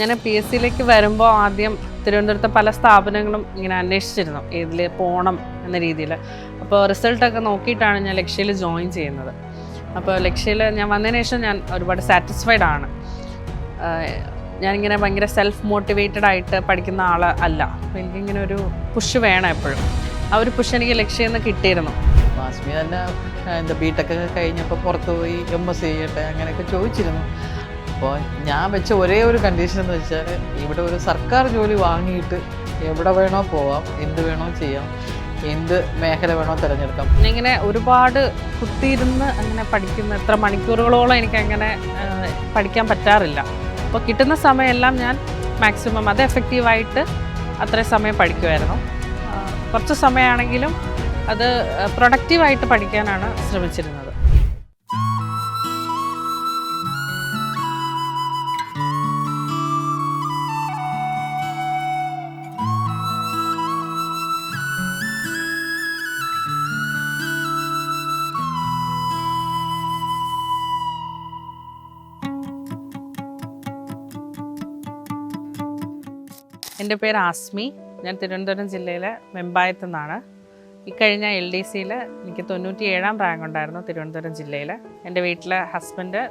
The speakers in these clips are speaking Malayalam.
ഞാൻ പി എസ് സിയിലേക്ക് വരുമ്പോൾ ആദ്യം തിരുവനന്തപുരത്തെ പല സ്ഥാപനങ്ങളും ഇങ്ങനെ അന്വേഷിച്ചിരുന്നു. ഇതിൽ പോകണം എന്ന രീതിയിൽ അപ്പോൾ റിസൾട്ടൊക്കെ നോക്കിയിട്ടാണ് ഞാൻ ലക്ഷ്യയിൽ ജോയിൻ ചെയ്യുന്നത്. അപ്പോൾ ലക്ഷ്യയിൽ ഞാൻ വന്നതിന് ശേഷം ഞാൻ ഒരുപാട് സാറ്റിസ്ഫൈഡ് ആണ്. ഞാനിങ്ങനെ ഭയങ്കര സെൽഫ് മോട്ടിവേറ്റഡ് ആയിട്ട് പഠിക്കുന്ന ആൾ അല്ല. അപ്പോൾ എനിക്കിങ്ങനെ ഒരു പുഷ് വേണം എപ്പോഴും. ആ ഒരു പുഷ് എനിക്ക് ലക്ഷ്യം നിന്ന് കിട്ടിയിരുന്നു. മാസ്മി തന്നെ എന്താ എന്താ ബിടെക് ഒക്കെ കഴിഞ്ഞപ്പോൾ പുറത്ത് പോയി എം എസ് ചെയ്യട്ടെ അങ്ങനെയൊക്കെ ചോദിച്ചിരുന്നു. അപ്പോൾ ഞാൻ വെച്ച ഒരേ ഒരു കണ്ടീഷൻ എന്ന് വെച്ചാൽ ഇവിടെ ഒരു സർക്കാർ ജോലി വാങ്ങിയിട്ട് എവിടെ വേണോ പോവാം എന്ത് വേണോ ചെയ്യാം എന്ത് മേഖല വേണോ തിരഞ്ഞെടുക്കാം. ഇങ്ങനെ ഒരുപാട് കുത്തിയിരുന്ന് അങ്ങനെ പഠിക്കുന്ന എത്ര മണിക്കൂറുകളോളം എനിക്ക് അങ്ങനെ പഠിക്കാൻ പറ്റാറില്ല. അപ്പോൾ കിട്ടുന്ന സമയമെല്ലാം ഞാൻ മാക്സിമം അത് എഫക്റ്റീവായിട്ട് അത്രയും സമയം പഠിക്കുമായിരുന്നു കുറച്ച് സമയമാണെങ്കിലും അത് പ്രൊഡക്റ്റീവായിട്ട് പഠിക്കാനാണ് ശ്രമിച്ചിരുന്നത്. എന്റെ പേര് ആസ്മി. ഞാൻ തിരുവനന്തപുരം ജില്ലയിലെ വെമ്പായത്തു നിന്നാണ്. ഇക്കഴിഞ്ഞ എൽ ഡി സിയിൽ എനിക്ക് തൊണ്ണൂറ്റി ഏഴാം റാങ്ക് ഉണ്ടായിരുന്നു തിരുവനന്തപുരം ജില്ലയിൽ എന്റെ വീട്ടിലെ ഹസ്ബൻഡ്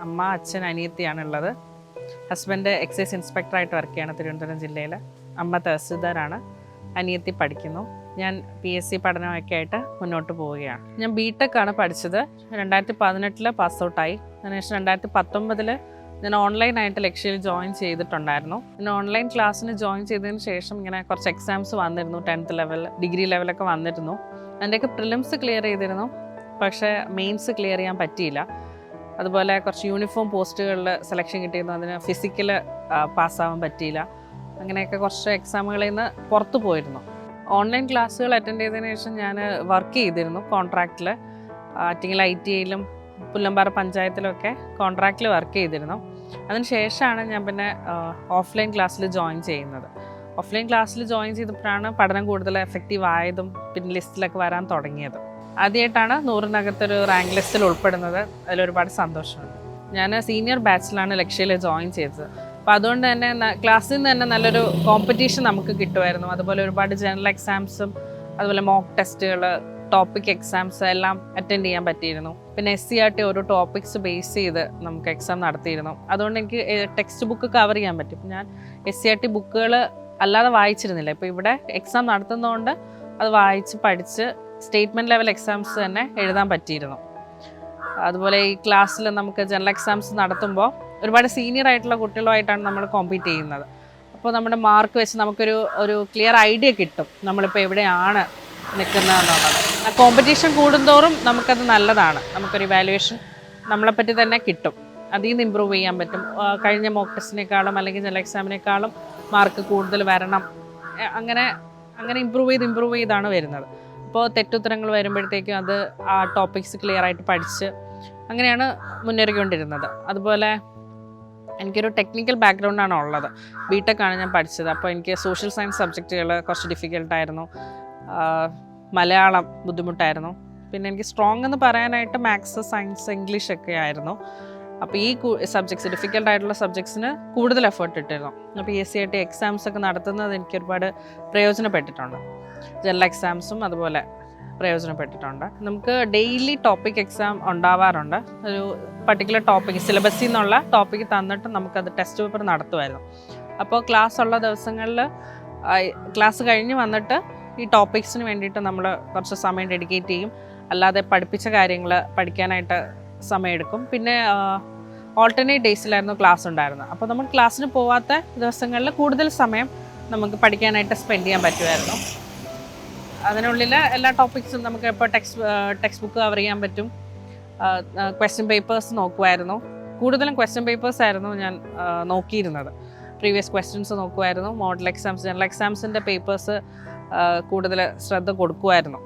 അമ്മ അച്ഛൻ അനിയത്തിയാണ് ഉള്ളത് ഹസ്ബൻഡ് എക്സൈസ് ഇൻസ്പെക്ടറായിട്ട് വർക്ക് ചെയ്യാണ് തിരുവനന്തപുരം ജില്ലയിൽ അമ്മ തഹസിൽദാരാണ്. അനിയത്തി പഠിക്കുന്നു. ഞാൻ പി എസ് സി പഠനമൊക്കെ ആയിട്ട് മുന്നോട്ട് പോവുകയാണ്. ഞാൻ ബി ടെക് ആണ് പഠിച്ചത്. രണ്ടായിരത്തി പതിനെട്ടിൽ പാസ് ഔട്ടായി അതിനുശേഷം രണ്ടായിരത്തി പത്തൊമ്പതിൽ ഞാൻ ഓൺലൈനായിട്ട് ലക്ഷ്യയിൽ ജോയിൻ ചെയ്തിട്ടുണ്ടായിരുന്നു. ഞാൻ ഓൺലൈൻ ക്ലാസ്സിന് ജോയിൻ ചെയ്തതിന് ശേഷം ഇങ്ങനെ കുറച്ച് എക്സാംസ് വന്നിരുന്നു ടെൻത്ത് ലെവൽ ഡിഗ്രി ലെവലൊക്കെ വന്നിരുന്നു. അതിന്റെയൊക്കെ പ്രിലിംസ് ക്ലിയർ ചെയ്തിരുന്നു. പക്ഷേ മെയിൻസ് ക്ലിയർ ചെയ്യാൻ പറ്റിയില്ല. അതുപോലെ കുറച്ച് യൂണിഫോം പോസ്റ്റുകളിൽ സെലക്ഷൻ കിട്ടിയിരുന്നു. അതിന് ഫിസിക്കൽ പാസ്സാവാൻ പറ്റിയില്ല. അങ്ങനെയൊക്കെ കുറച്ച് എക്സാമുകളിൽ നിന്ന് പുറത്തു പോയിരുന്നു. ഓൺലൈൻ ക്ലാസ്സുകൾ അറ്റൻഡ് ചെയ്തതിന് ശേഷം ഞാൻ വർക്ക് ചെയ്തിരുന്നു കോൺട്രാക്റ്റിൽ ആറ്റിങ്ങിൽ ഐ ടി ഐയിലും പുല്ലമ്പാറ പഞ്ചായത്തിലൊക്കെ കോൺട്രാക്റ്റിൽ വർക്ക് ചെയ്തിരുന്നു. അതിന് ശേഷമാണ് ഞാൻ പിന്നെ ഓഫ്ലൈൻ ക്ലാസ്സിൽ ജോയിൻ ചെയ്യുന്നത്. ഓഫ്ലൈൻ ക്ലാസ്സിൽ ജോയിൻ ചെയ്തപ്പോഴാണ് പഠനം കൂടുതൽ എഫക്റ്റീവ് ആയതും പിന്നെ ലിസ്റ്റിലൊക്കെ വരാൻ തുടങ്ങിയത്. ആദ്യമായിട്ടാണ് നൂറിനകത്തൊരു റാങ്ക് ലിസ്റ്റിൽ ഉൾപ്പെടുന്നത്. അതിലൊരുപാട് സന്തോഷമുണ്ട്. ഞാൻ സീനിയർ ബാച്ചിലാണ് ലക്ഷ്യയിൽ ജോയിൻ ചെയ്തത്. അപ്പോൾ അതുകൊണ്ട് തന്നെ ക്ലാസ്സിൽ നിന്ന് തന്നെ നല്ലൊരു കോമ്പറ്റീഷൻ നമുക്ക് കിട്ടുമായിരുന്നു. അതുപോലെ ഒരുപാട് ജനറൽ എക്സാംസും അതുപോലെ മോക്ക് ടെസ്റ്റുകൾ ടോപ്പിക് എക്സാംസ് എല്ലാം അറ്റൻഡ് ചെയ്യാൻ പറ്റിയിരുന്നു. പിന്നെ എസ് സി ആർ ടി ഓരോ ടോപ്പിക്സ് ബേസ് ചെയ്ത് നമുക്ക് എക്സാം നടത്തിയിരുന്നു. അതുകൊണ്ട് എനിക്ക് ടെക്സ്റ്റ് ബുക്ക് കവർ ചെയ്യാൻ പറ്റും. ഞാൻ എസ് സി ആർ ടി ബുക്കുകൾ അല്ലാതെ വായിച്ചിരുന്നില്ല. ഇപ്പോൾ ഇവിടെ എക്സാം നടത്തുന്നതുകൊണ്ട് അത് വായിച്ച് പഠിച്ച് സ്റ്റേറ്റ്മെന്റ് ലെവൽ എക്സാംസ് തന്നെ എഴുതാൻ പറ്റിയിരുന്നു. അതുപോലെ ഈ ക്ലാസ്സിൽ നമുക്ക് ജനറൽ എക്സാംസ് നടത്തുമ്പോൾ ഒരുപാട് സീനിയർ ആയിട്ടുള്ള കുട്ടികളുമായിട്ടാണ് നമ്മൾ കോമ്പീറ്റ് ചെയ്യുന്നത്. അപ്പോൾ നമ്മുടെ മാർക്ക് വെച്ച് നമുക്കൊരു ഒരു ക്ലിയർ ഐഡിയ കിട്ടും. നമ്മളിപ്പോൾ എവിടെയാണ് നിൽക്കുന്നതെന്നുള്ളത് ആ കോമ്പറ്റീഷൻ കൂടുന്തോറും നമുക്കത് നല്ലതാണ്. നമുക്കൊരു ഇവാലുവേഷൻ നമ്മളെപ്പറ്റി തന്നെ കിട്ടും. അതിൽ നിന്ന് ഇമ്പ്രൂവ് ചെയ്യാൻ പറ്റും. കഴിഞ്ഞ മോക്ക് ടെസ്റ്റിനേക്കാളും അല്ലെങ്കിൽ ജനറൽ എക്സാമിനേക്കാളും മാർക്ക് കൂടുതൽ വരണം. അങ്ങനെ അങ്ങനെ ഇമ്പ്രൂവ് ചെയ്ത് ഇമ്പ്രൂവ് ചെയ്താണ് വരുന്നത്. അപ്പോൾ തെറ്റുത്തരങ്ങൾ വരുമ്പോഴത്തേക്കും അത് ആ ടോപ്പിക്സ് ക്ലിയർ ആയിട്ട് പഠിച്ച് അങ്ങനെയാണ് മുന്നേറിക്കൊണ്ടിരുന്നത്. അതുപോലെ എനിക്കൊരു ടെക്നിക്കൽ ബാക്ക്ഗ്രൗണ്ടാണ് ഉള്ളത്. ബി ടെക് ആണ് ഞാൻ പഠിച്ചത്. അപ്പോൾ എനിക്ക് സോഷ്യൽ സയൻസ് സബ്ജക്റ്റുകൾ കുറച്ച് ഡിഫിക്കൽട്ടായിരുന്നു മലയാളം ബുദ്ധിമുട്ടായിരുന്നു. പിന്നെ എനിക്ക് സ്ട്രോങ് എന്ന് പറയാനായിട്ട് മാത്സ് സയൻസ് ഇംഗ്ലീഷ് ഒക്കെ ആയിരുന്നു. അപ്പോൾ ഈ സബ്ജക്ട്സ് ഡിഫിക്കൽട്ട് ആയിട്ടുള്ള സബ്ജക്ട്സിന് കൂടുതൽ എഫേർട്ട് ഇട്ടിരുന്നു. അപ്പോൾ എസ് സി ആയിട്ട് എക്സാംസ് ഒക്കെ നടത്തുന്നത് എനിക്ക് ഒരുപാട് പ്രയോജനപ്പെട്ടിട്ടുണ്ട്. ജനറൽ എക്സാംസും അതുപോലെ പ്രയോജനപ്പെട്ടിട്ടുണ്ട്. നമുക്ക് ഡെയിലി ടോപ്പിക് എക്സാം ഉണ്ടാവാറുണ്ട്. ഒരു പർട്ടിക്കുലർ ടോപ്പിക് സിലബസിൽ നിന്നുള്ള ടോപ്പിക് തന്നിട്ട് നമുക്കത് ടെസ്റ്റ് പേപ്പർ നടത്തുമായിരുന്നു. അപ്പോൾ ക്ലാസ് ഉള്ള ദിവസങ്ങളിൽ ക്ലാസ് കഴിഞ്ഞ് വന്നിട്ട് ഈ ടോപ്പിക്സിന് വേണ്ടിയിട്ട് നമ്മൾ കുറച്ച് സമയം ഡെഡിക്കേറ്റ് ചെയ്യും. അല്ലാതെ പഠിപ്പിച്ച കാര്യങ്ങൾ പഠിക്കാനായിട്ട് സമയമെടുക്കും. പിന്നെ ഓൾട്ടർനേറ്റ് ഡേയ്സിലായിരുന്നു ക്ലാസ് ഉണ്ടായിരുന്നത്. അപ്പോൾ നമ്മൾ ക്ലാസ്സിന് പോവാത്ത ദിവസങ്ങളിൽ കൂടുതൽ സമയം നമുക്ക് പഠിക്കാനായിട്ട് സ്പെൻഡ് ചെയ്യാൻ പറ്റുമായിരുന്നു. അതിനുള്ളിൽ എല്ലാ ടോപ്പിക്സും നമുക്ക് ഇപ്പോൾ ടെക്സ്റ്റ് ടെക്സ്റ്റ് ബുക്ക് കവർ ചെയ്യാൻ പറ്റും. ക്വസ്റ്റ്യൻ പേപ്പേഴ്സ് നോക്കുമായിരുന്നു. കൂടുതലും ക്വസ്റ്റ്യൻ പേപ്പേഴ്സ് ആയിരുന്നു ഞാൻ നോക്കിയിരുന്നത്. പ്രീവിയസ് ക്വസ്റ്റ്യൻസ് നോക്കുമായിരുന്നു. മോഡൽ എക്സാംസ് ജനറൽ എക്സാംസിന്റെ പേപ്പേഴ്സ് കൂടുതൽ ശ്രദ്ധ കൊടുക്കുമായിരുന്നു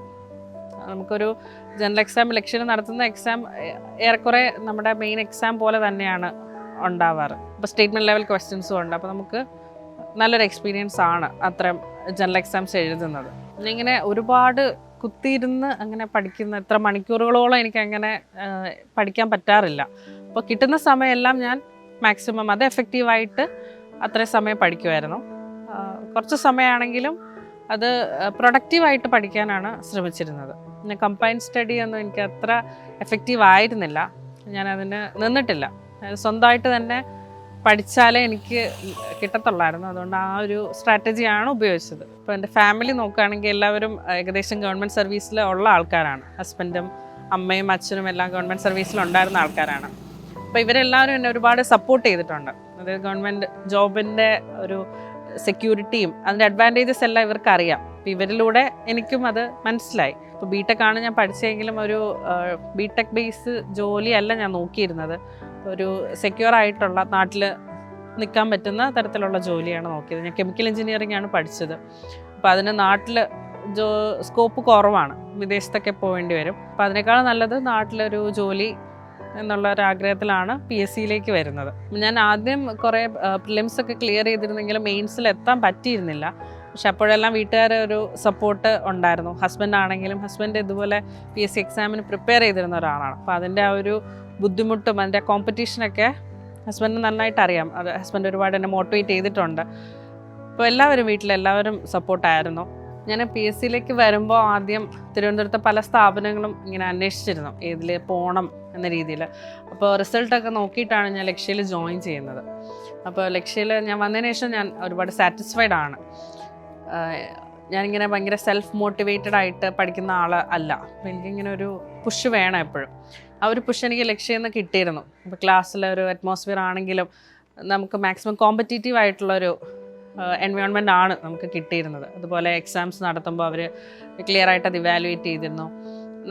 നമുക്കൊരു ജനറൽ എക്സാം ലക്ഷ്യം നടത്തുന്ന എക്സാം ഏറെക്കുറെ നമ്മുടെ മെയിൻ എക്സാം പോലെ തന്നെയാണ് ഉണ്ടാവാറ്. അപ്പോൾ സ്റ്റേറ്റ്മെന്റ് ലെവൽ ക്വസ്റ്റ്യൻസും ഉണ്ട്. അപ്പോൾ നമുക്ക് നല്ലൊരു എക്സ്പീരിയൻസ് ആണ് അത്തരം ജനറൽ എക്സാംസ് എഴുതുന്നത്. ഇങ്ങനെ ഒരുപാട് കുത്തിയിരുന്ന് അങ്ങനെ പഠിക്കുന്ന എത്ര മണിക്കൂറുകളോളം എനിക്ക് അങ്ങനെ പഠിക്കാൻ പറ്റാറില്ല. അപ്പോൾ കിട്ടുന്ന സമയമെല്ലാം ഞാൻ മാക്സിമം അത് എഫക്റ്റീവായിട്ട് അത്രയും സമയം പഠിക്കുമായിരുന്നു കുറച്ച് സമയമാണെങ്കിലും അത് പ്രൊഡക്റ്റീവായിട്ട് പഠിക്കാനാണ് ശ്രമിച്ചിരുന്നത്. പിന്നെ കമ്പൈൻ സ്റ്റഡി ഒന്നും എനിക്ക് അത്ര എഫക്റ്റീവ് ആയിരുന്നില്ല. ഞാൻ നിന്നിട്ടില്ല. സ്വന്തമായിട്ട് തന്നെ പഠിച്ചാലേ എനിക്ക് കിട്ടത്തുള്ളായിരുന്നു. അതുകൊണ്ട് ആ ഒരു സ്ട്രാറ്റജിയാണ് ഉപയോഗിച്ചത്. ഇപ്പോൾ എന്റെ ഫാമിലി നോക്കുകയാണെങ്കിൽ എല്ലാവരും ഏകദേശം ഗവൺമെന്റ് സർവീസിൽ ഉള്ള ആൾക്കാരാണ്. ഹസ്ബൻഡും അമ്മയും അച്ഛനും എല്ലാം ഗവൺമെന്റ് സർവീസിൽ ഉണ്ടായിരുന്ന ആൾക്കാരാണ്. അപ്പോൾ ഇവരെല്ലാവരും എന്നെ ഒരുപാട് സപ്പോർട്ട് ചെയ്തിട്ടുണ്ട്. അതായത് ഗവൺമെന്റ് ജോബിന്റെ ഒരു സെക്യൂരിറ്റിയും അതിന്റെ അഡ്വാന്റേജസ് എല്ലാം ഇവർക്ക് അറിയാം അപ്പോൾ ഇവരിലൂടെ എനിക്കും അത് മനസ്സിലായി. ഇപ്പോൾ ബി ടെക് ആണ് ഞാൻ പഠിച്ചെങ്കിലും ഒരു ബി ടെക് ബേസ് ജോലിയല്ല ഞാൻ നോക്കിയിരുന്നത്. ഒരു സെക്യൂർ ആയിട്ടുള്ള നാട്ടിൽ നിൽക്കാൻ പറ്റുന്ന തരത്തിലുള്ള ജോലിയാണ് നോക്കിയത്. ഞാൻ കെമിക്കൽ എഞ്ചിനീയറിംഗ് ആണ് പഠിച്ചത്. അപ്പോൾ അതിന് നാട്ടിൽ ജോ സ്കോപ്പ് കുറവാണ്. വിദേശത്തൊക്കെ പോകേണ്ടി വരും. അപ്പോൾ അതിനേക്കാൾ നല്ലത് നാട്ടിലൊരു ജോലി എന്നുള്ള ഒരു ആഗ്രഹത്തിലാണ് പി എസ് സിയിലേക്ക് വരുന്നത്. ഞാൻ ആദ്യം കുറേ പ്രിലിംസ് ഒക്കെ ക്ലിയർ ചെയ്തിരുന്നെങ്കിലും മെയിൻസിൽ എത്താൻ പറ്റിയിരുന്നില്ല. പക്ഷെ അപ്പോഴെല്ലാം വീട്ടുകാരെ ഒരു സപ്പോർട്ട് ഉണ്ടായിരുന്നു. ഹസ്ബൻഡ് ആണെങ്കിലും ഹസ്ബൻഡ് ഇതുപോലെ പി എസ് സി എക്സാമിന് പ്രിപ്പയർ ചെയ്തിരുന്ന ഒരാളാണ്. അപ്പോൾ അതിന്റെ ആ ഒരു ബുദ്ധിമുട്ടും അതിന്റെ കോമ്പറ്റീഷനൊക്കെ ഹസ്ബൻഡ് നന്നായിട്ട് അറിയാം. അത് ഹസ്ബൻഡ് ഒരുപാട് എന്നെ മോട്ടിവേറ്റ് ചെയ്തിട്ടുണ്ട്. അപ്പോൾ എല്ലാവരും വീട്ടിലെല്ലാവരും സപ്പോർട്ടായിരുന്നു ഞാൻ പി എസ് സിയിലേക്ക് വരുമ്പോൾ ആദ്യം തിരുവനന്തപുരത്തെ പല സ്ഥാപനങ്ങളും ഇങ്ങനെ അന്വേഷിച്ചിരുന്നു. ഏതിൽ പോകണം എന്ന രീതിയിൽ അപ്പോൾ റിസൾട്ടൊക്കെ നോക്കിയിട്ടാണ് ഞാൻ ലക്ഷ്യയിൽ ജോയിൻ ചെയ്യുന്നത്. അപ്പോൾ ലക്ഷ്യയിൽ ഞാൻ വന്നതിന് ശേഷം ഞാൻ ഒരുപാട് സാറ്റിസ്ഫൈഡ് ആണ്. ഞാനിങ്ങനെ ഭയങ്കര സെൽഫ് മോട്ടിവേറ്റഡ് ആയിട്ട് പഠിക്കുന്ന ആൾ അല്ല. അപ്പം എനിക്കിങ്ങനെ ഒരു പുഷ് വേണം എപ്പോഴും. ആ ഒരു പുഷ് എനിക്ക് ലക്ഷ്യം നിന്ന് കിട്ടിയിരുന്നു. അപ്പോൾ ക്ലാസ്സിലെ ഒരു അറ്റ്മോസ്ഫിയർ ആണെങ്കിലും നമുക്ക് മാക്സിമം കോമ്പറ്റീറ്റീവ് ആയിട്ടുള്ളൊരു എൻവയോൺമെന്റ് ആണ് നമുക്ക് കിട്ടിയിരുന്നത്. അതുപോലെ എക്സാംസ് നടത്തുമ്പോൾ അവർ ക്ലിയർ ആയിട്ട് അത് ഇവാലുവേറ്റ് ചെയ്തിരുന്നു.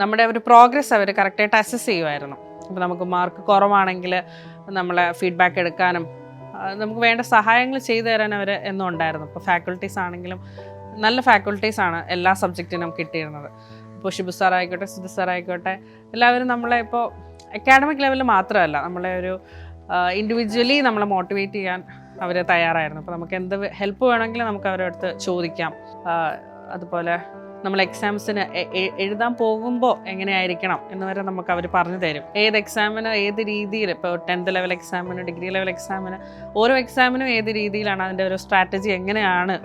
നമ്മുടെ ഒരു പ്രോഗ്രസ് അവർ കറക്റ്റായിട്ട് അസസ് ചെയ്യുമായിരുന്നു അപ്പോൾ നമുക്ക് മാർക്ക് കുറവാണെങ്കിൽ നമ്മളെ ഫീഡ്ബാക്ക് എടുക്കാനും നമുക്ക് വേണ്ട സഹായങ്ങൾ ചെയ്തു തരാൻ അവർ എന്നും ഉണ്ടായിരുന്നു. ഇപ്പോൾ ഫാക്കൾട്ടീസ് ആണെങ്കിലും നല്ല ഫാക്കൾട്ടീസ് ആണ് എല്ലാ സബ്ജക്റ്റിനും കിട്ടിയിരുന്നത്. ഇപ്പോൾ ഷിബു സാർ ആയിക്കോട്ടെ സിദ്ധു സാർ ആയിക്കോട്ടെ എല്ലാവരും നമ്മളെ ഇപ്പോൾ അക്കാഡമിക് ലെവലിൽ മാത്രമല്ല നമ്മളെ ഒരു ഇൻഡിവിജ്വലി നമ്മളെ മോട്ടിവേറ്റ് ചെയ്യാൻ അവർ തയ്യാറായിരുന്നു. അപ്പോൾ നമുക്ക് എന്ത് ഹെൽപ്പ് വേണമെങ്കിലും നമുക്ക് അവരുടെ അടുത്ത് ചോദിക്കാം. അതുപോലെ നമ്മൾ എക്സാംസിന് എഴുതാൻ പോകുമ്പോൾ എങ്ങനെയായിരിക്കണം എന്ന് വരെ നമുക്ക് അവർ പറഞ്ഞു തരും. ഏത് എക്സാമിന് ഏത് രീതിയിൽ ഇപ്പോൾ ടെൻത്ത് ലെവൽ എക്സാമിന് ഡിഗ്രി ലെവൽ എക്സാമിന് ഓരോ എക്സാമിനും ഏത് രീതിയിലാണ് അതിന്റെ ഒരു സ്ട്രാറ്റജി എങ്ങനെയാണ്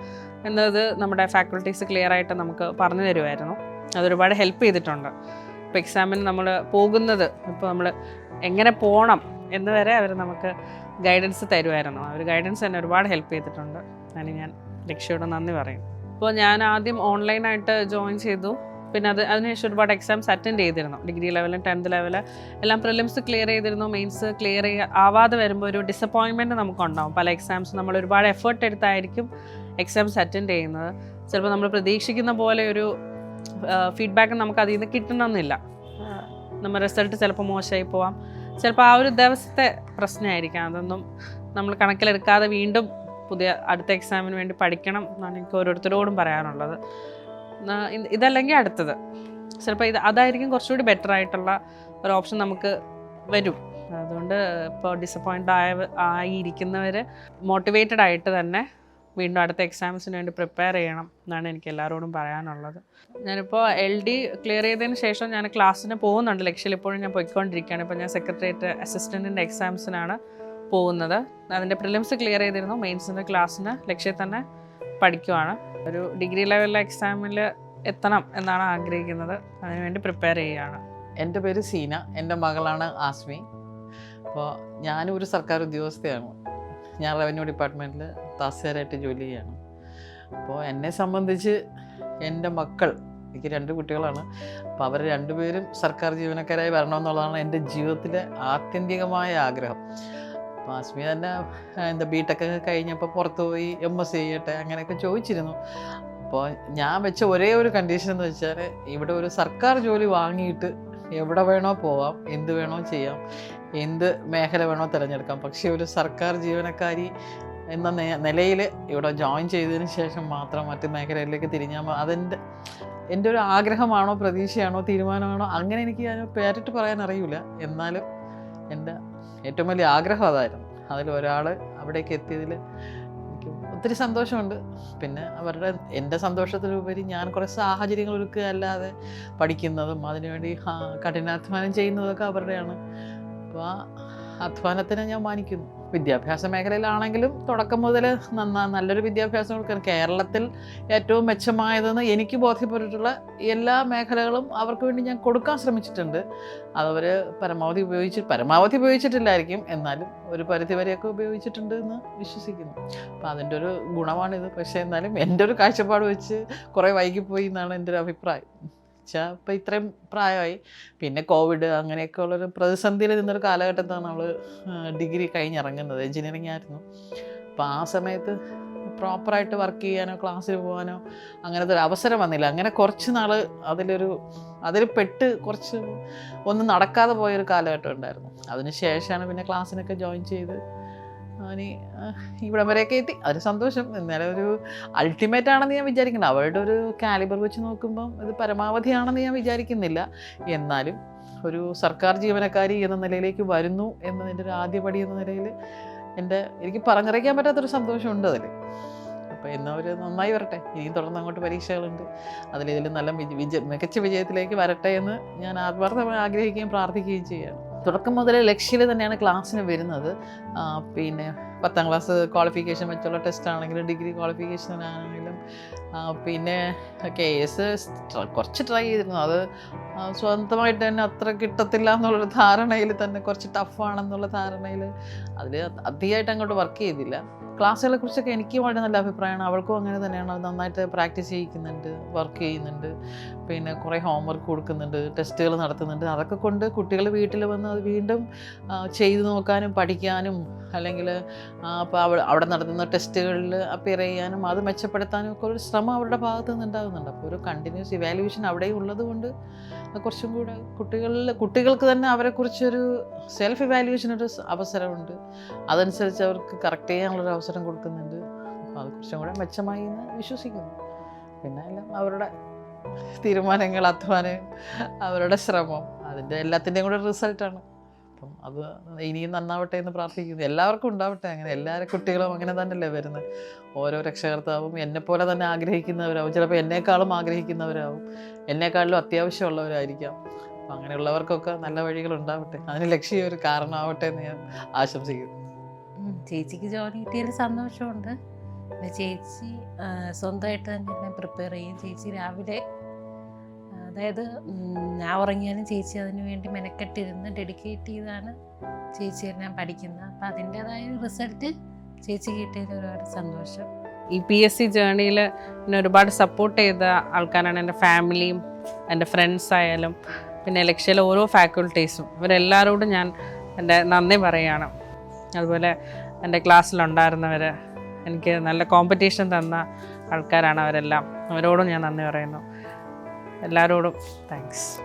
എന്നത് നമ്മുടെ ഫാക്കൾട്ടീസ് ക്ലിയർ ആയിട്ട് നമുക്ക് പറഞ്ഞു തരുമായിരുന്നു അതൊരുപാട് ഹെൽപ്പ് ചെയ്തിട്ടുണ്ട്. ഇപ്പോൾ എക്സാമിന് നമ്മൾ പോകുന്നത് ഇപ്പോൾ നമ്മൾ എങ്ങനെ പോകണം എന്ന് വരെ അവർ നമുക്ക് ഗൈഡൻസ് തരുമായിരുന്നു. ആ ഒരു ഗൈഡൻസ് എന്നെ ഒരുപാട് ഹെൽപ്പ് ചെയ്തിട്ടുണ്ട്. അതിന് ഞാൻ ലക്ഷ്യയോട് നന്ദി പറയും. അപ്പോൾ ഞാൻ ആദ്യം ഓൺലൈനായിട്ട് ജോയിൻ ചെയ്തു. പിന്നെ അത് അതിനുശേഷം ഒരുപാട് എക്സാംസ് അറ്റൻഡ് ചെയ്തിരുന്നു. ഡിഗ്രി ലെവലും ടെൻത്ത് ലെവൽ എല്ലാം പ്രിലിംസ് ക്ലിയർ ചെയ്തിരുന്നു. മെയിൻസ് ക്ലിയർ ആവാതെ വരുമ്പോൾ ഒരു ഡിസപ്പോയിൻമെന്റ് നമുക്കുണ്ടാവും. പല എക്സാംസ് നമ്മൾ ഒരുപാട് എഫേർട്ട് എടുത്തായിരിക്കും എക്സാംസ് അറ്റൻഡ് ചെയ്യുന്നത്. ചിലപ്പോൾ നമ്മൾ പ്രതീക്ഷിക്കുന്ന പോലെ ഒരു ഫീഡ്ബാക്ക് നമുക്ക് അതിൽ നിന്ന് കിട്ടണമെന്നില്ല. നമ്മുടെ റിസൾട്ട് ചിലപ്പോൾ മോശമായി പോവാം. ചിലപ്പോൾ ആ ഒരു ദിവസത്തെ പ്രശ്നമായിരിക്കാം. അതൊന്നും നമ്മൾ കണക്കിലെടുക്കാതെ വീണ്ടും പുതിയ അടുത്ത എക്സാമിന് വേണ്ടി പഠിക്കണം എന്നാണ് എനിക്ക് ഓരോരുത്തരോടും പറയാനുള്ളത്. ഇതല്ലെങ്കിൽ അടുത്തത്. ചിലപ്പോൾ ഇത് അതായിരിക്കും കുറച്ചുകൂടി ബെറ്റർ ആയിട്ടുള്ള ഒരു ഓപ്ഷൻ നമുക്ക് വരും. അതുകൊണ്ട് ഇപ്പോൾ ഡിസപ്പോയിന്റ് ആയ ആയിരിക്കുന്നവർ മോട്ടിവേറ്റഡ് ആയിട്ട് തന്നെ വീണ്ടും അടുത്ത എക്സാംസിന് വേണ്ടി പ്രിപ്പയർ ചെയ്യണം എന്നാണ് എനിക്ക് എല്ലാവരോടും പറയാനുള്ളത്. ഞാനിപ്പോൾ എൽ ഡി ക്ലിയർ ചെയ്തതിന് ശേഷം ഞാൻ ക്ലാസ്സിന് പോകുന്നുണ്ട്. ലക്ഷ്യയിൽ ഇപ്പോഴും ഞാൻ പോയിക്കൊണ്ടിരിക്കുകയാണ്. ഇപ്പോൾ ഞാൻ സെക്രട്ടേറിയറ്റ് അസിസ്റ്റന്റിന്റെ എക്സാംസിനാണ് പോകുന്നത്. അതിന്റെ പ്രിലിംസ് ക്ലിയർ ചെയ്തിരുന്നു. മെയിൻസിന്റെ ക്ലാസ്സിന് ലക്ഷ്യത്തിൽ തന്നെ പഠിക്കുവാണ്. ഒരു ഡിഗ്രി ലെവലിലെ എക്സാമിൽ എത്തണം എന്നാണ് ആഗ്രഹിക്കുന്നത്. അതിനുവേണ്ടി പ്രിപ്പയർ ചെയ്യുകയാണ്. എന്റെ പേര് സീന. എന്റെ മകളാണ് ആസ്മി. അപ്പോൾ ഞാനും ഒരു സർക്കാർ ഉദ്യോഗസ്ഥയാണ്. ഞാൻ റവന്യൂ ഡിപ്പാർട്ട്മെന്റിൽ താസ്യാരായിട്ട് ജോലി ചെയ്യാണ്. അപ്പോൾ എന്നെ സംബന്ധിച്ച് എന്റെ മക്കൾ എനിക്ക് രണ്ട് കുട്ടികളാണ്. അപ്പോൾ അവർ രണ്ടുപേരും സർക്കാർ ജീവനക്കാരായി വരണമെന്നുള്ളതാണ് എന്റെ ജീവിതത്തിലെ ആത്യന്തികമായ ആഗ്രഹം. ആസ്മി തന്നെ എന്താ ബി ടെക് ഒക്കെ കഴിഞ്ഞപ്പോൾ പുറത്ത് പോയി എം എസ് ചെയ്യട്ടെ അങ്ങനെയൊക്കെ ചോദിച്ചിരുന്നു. അപ്പോൾ ഞാൻ വെച്ച ഒരേ ഒരു കണ്ടീഷൻ എന്ന് വെച്ചാൽ ഇവിടെ ഒരു സർക്കാർ ജോലി വാങ്ങിയിട്ട് എവിടെ വേണോ പോവാം എന്ത് വേണോ ചെയ്യാം എന്ത് മേഖല വേണോ തിരഞ്ഞെടുക്കാം. പക്ഷേ ഒരു സർക്കാർ ജീവനക്കാരി എന്ന നിലയിൽ ഇവിടെ ജോയിൻ ചെയ്തതിന് ശേഷം മാത്രം മറ്റ് മേഖലയിലേക്ക് തിരിഞ്ഞാൽ അതെന്റെ എന്റെ ഒരു ആഗ്രഹമാണോ പ്രതീക്ഷയാണോ തീരുമാനമാണോ അങ്ങനെ എനിക്ക് ഞാൻ പേരിട്ട് പറയാൻ അറിയില്ല എന്നാലും എന്റെ ഏറ്റവും വലിയ ആഗ്രഹം അതായിരുന്നു. അതിൽ ഒരാൾ അവിടേക്ക് എത്തിയതിൽ എനിക്ക് ഒത്തിരി സന്തോഷമുണ്ട്. പിന്നെ അവരുടെ എന്റെ സന്തോഷത്തിലുപരി ഞാൻ കുറേ സാഹചര്യങ്ങൾ ഒരുക്കുക അല്ലാതെ പഠിക്കുന്നതും അതിനുവേണ്ടി കഠിനാധ്വാനം ചെയ്യുന്നതൊക്കെ അവരുടെയാണ്. അപ്പോൾ അധ്വാനത്തിനെ ഞാൻ മാനിക്കുന്നു. വിദ്യാഭ്യാസ മേഖലയിലാണെങ്കിലും തുടക്കം മുതൽ നന്നാ നല്ലൊരു വിദ്യാഭ്യാസം കൊടുക്കാൻ കേരളത്തിൽ ഏറ്റവും മെച്ചമായതെന്ന് എനിക്ക് ബോധ്യപ്പെട്ടിട്ടുള്ള എല്ലാ മേഖലകളും അവർക്ക് വേണ്ടി ഞാൻ കൊടുക്കാൻ ശ്രമിച്ചിട്ടുണ്ട്. അതവർ പരമാവധി ഉപയോഗിച്ച് പരമാവധി ഉപയോഗിച്ചിട്ടില്ലായിരിക്കും. എന്നാലും ഒരു പരിധിവരെയൊക്കെ ഉപയോഗിച്ചിട്ടുണ്ട് എന്ന് വിശ്വസിക്കുന്നു. അപ്പോൾ അതിന്റെ ഒരു ഗുണമാണിത്. പക്ഷേ എന്നാലും എന്റെ ഒരു കാഴ്ചപ്പാട് വെച്ച് കുറേ വൈകിപ്പോയി എന്നാണ് എന്റെ ഒരു അഭിപ്രായം. വെച്ചാൽ ഇപ്പം ഇത്രയും പ്രായമായി പിന്നെ കോവിഡ് അങ്ങനെയൊക്കെ ഉള്ളൊരു പ്രതിസന്ധിയിൽ നിന്നൊരു കാലഘട്ടത്താണ് നമ്മൾ ഡിഗ്രി കഴിഞ്ഞിറങ്ങുന്നത്. എഞ്ചിനീയറിംഗ് ആയിരുന്നു. അപ്പോൾ ആ സമയത്ത് പ്രോപ്പറായിട്ട് വർക്ക് ചെയ്യാനോ ക്ലാസ്സിൽ പോകാനോ അങ്ങനത്തെ ഒരു അവസരം വന്നില്ല. അങ്ങനെ കുറച്ച് നാൾ അതിലൊരു അതിൽ പെട്ട് കുറച്ച് ഒന്നും നടക്കാതെ പോയൊരു കാലഘട്ടം ഉണ്ടായിരുന്നു. അതിന് ശേഷമാണ് പിന്നെ ക്ലാസ്സിനൊക്കെ ജോയിൻ ചെയ്ത് അവന് ഇവിടം വരെയൊക്കെ എത്തി. അതിന് സന്തോഷം. എന്നാലും ഒരു അൾട്ടിമേറ്റ് ആണെന്ന് ഞാൻ വിചാരിക്കുന്നില്ല. അവളുടെ ഒരു കാലിബർ വെച്ച് നോക്കുമ്പം ഇത് പരമാവധിയാണെന്ന് ഞാൻ വിചാരിക്കുന്നില്ല. എന്നാലും ഒരു സർക്കാർ ജീവനക്കാരി എന്ന നിലയിലേക്ക് വരുന്നു എന്നതിന്റെ ഒരു ആദ്യപടി എന്ന നിലയിൽ എന്റെ എനിക്ക് പറഞ്ഞറിയിക്കാൻ പറ്റാത്തൊരു സന്തോഷമുണ്ട് അതിൽ. അപ്പോൾ എന്നവർ നന്നായി വരട്ടെ. ഇനിയും തുടർന്ന് അങ്ങോട്ട് പരീക്ഷകളുണ്ട്. അതിലേതിലും നല്ല വിജ- മികച്ച വിജയത്തിലേക്ക് വരട്ടെ എന്ന് ഞാൻ ആത്മാർത്ഥമായി ആഗ്രഹിക്കുകയും പ്രാർത്ഥിക്കുകയും ചെയ്യുകയാണ്. തുടക്കം മുതൽ ലക്ഷ്യയിൽ തന്നെയാണ് ക്ലാസ്സിന് വരുന്നത്. പിന്നെ പത്താം ക്ലാസ് ക്വാളിഫിക്കേഷൻ വെച്ചുള്ള ടെസ്റ്റ് ആണെങ്കിലും ഡിഗ്രി ക്വാളിഫിക്കേഷനാണെങ്കിലും പിന്നെ കെ എസ് കുറച്ച് ട്രൈ ചെയ്തിരുന്നു. അത് സ്വന്തമായിട്ട് തന്നെ അത്ര കിട്ടത്തില്ല എന്നുള്ളൊരു ധാരണയിൽ തന്നെ കുറച്ച് ടഫാണെന്നുള്ള ധാരണയിൽ അതിൽ അധികമായിട്ട് അങ്ങോട്ട് വർക്ക് ചെയ്തില്ല. ക്ലാസ്സുകളെ കുറിച്ചൊക്കെ എനിക്ക് വളരെ നല്ല അഭിപ്രായമാണ്. അവൾക്കും അങ്ങനെ തന്നെയാണ്. അവൾ നന്നായിട്ട് പ്രാക്ടീസ് ചെയ്യിക്കുന്നുണ്ട് വർക്ക് ചെയ്യുന്നുണ്ട്. പിന്നെ കുറേ ഹോംവർക്ക് കൊടുക്കുന്നുണ്ട് ടെസ്റ്റുകൾ നടത്തുന്നുണ്ട്. അതൊക്കെ കൊണ്ട് കുട്ടികൾ വീട്ടിൽ വന്ന് അത് വീണ്ടും ചെയ്തു നോക്കാനും പഠിക്കാനും അല്ലെങ്കിൽ അപ്പോൾ അവിടെ അവിടെ നടത്തുന്ന ടെസ്റ്റുകളിൽ അപ്പിയർ ചെയ്യാനും അത് മെച്ചപ്പെടുത്താനും ഒക്കെ ഒരു ശ്രമം അവരുടെ ഭാഗത്തു നിന്ന് ഉണ്ടാകുന്നുണ്ട് അപ്പോൾ ഒരു കണ്ടിന്യൂസ് ഇവാലുവേഷൻ അവിടെയും ഉള്ളത് കൊണ്ട് അത് കുറച്ചും കൂടെ കുട്ടികളിൽ കുട്ടികൾക്ക് തന്നെ അവരെക്കുറിച്ചൊരു സെൽഫ് ഇവാലുവേഷൻ ഒരു അവസരമുണ്ട്. അതനുസരിച്ച് അവർക്ക് കറക്റ്റ് ചെയ്യാനുള്ളൊരു അവസരം കൊടുക്കുന്നുണ്ട്. അപ്പോൾ അത് കുറച്ചും കൂടെ മെച്ചമായി എന്ന് വിശ്വസിക്കുന്നു. പിന്നെ എല്ലാം അവരുടെ തീരുമാനങ്ങൾ അധ്വാനം അവരുടെ ശ്രമം അതിന്റെ എല്ലാത്തിന്റെയും കൂടെ റിസൾട്ടാണ് അപ്പം അത് ഇനിയും നന്നാവട്ടെ എന്ന് പ്രാർത്ഥിക്കുന്നു. എല്ലാവർക്കും ഉണ്ടാവട്ടെ. അങ്ങനെ എല്ലാവരും കുട്ടികളും അങ്ങനെ തന്നെയല്ലേ വരുന്നത്. ഓരോ രക്ഷകർത്താവും എന്നെപ്പോലെ തന്നെ ആഗ്രഹിക്കുന്നവരാവും. ചിലപ്പോൾ എന്നെക്കാളും ആഗ്രഹിക്കുന്നവരാവും. എന്നെക്കാളിലും അത്യാവശ്യമുള്ളവരായിരിക്കാം. അപ്പം അങ്ങനെയുള്ളവർക്കൊക്കെ നല്ല വഴികൾ ഉണ്ടാവട്ടെ. അതിന് ലക്ഷ്യം ഒരു കാരണമാവട്ടെ എന്ന് ഞാൻ ആശംസിക്കുന്നു. ചേച്ചിക്ക് ജോലി കിട്ടിയതിൽ സന്തോഷമുണ്ട്. പിന്നെ ചേച്ചി സ്വന്തമായിട്ട് തന്നെ എല്ലാം പ്രിപ്പയർ ചെയ്യും. ചേച്ചി രാവിലെ അതായത് ഞാൻ ഉറങ്ങിയാലും ചേച്ചി അതിനു വേണ്ടി മെനക്കെട്ടിരുന്ന് ഡെഡിക്കേറ്റ് ചെയ്താണ് ചേച്ചി എല്ലാം പഠിക്കുന്നത്. അപ്പം അതിന്റെതായ റിസൾട്ട് ചേച്ചി കിട്ടിയതിൽ ഒരുപാട് സന്തോഷം. ഈ പി എസ് സി ജേണിയിൽ എന്നെ ഒരുപാട് സപ്പോർട്ട് ചെയ്ത ആൾക്കാരാണ് എന്റെ ഫാമിലിയും എന്റെ ഫ്രണ്ട്സ് ആയാലും പിന്നെ ലക്ഷ്യയിലെ ഓരോ ഫാക്കൽറ്റീസും ഇവരെല്ലാവരോടും ഞാൻ എന്റെ നന്ദി പറയുകയാണ്. അതുപോലെ എന്റെ ക്ലാസ്സിലുണ്ടായിരുന്നവർ എനിക്ക് നല്ല കോമ്പറ്റീഷൻ തന്ന ആൾക്കാരാണ് അവരെല്ലാം. അവരോടും ഞാൻ നന്ദി പറയുന്നു. എല്ലാവരോടും താങ്ക്സ്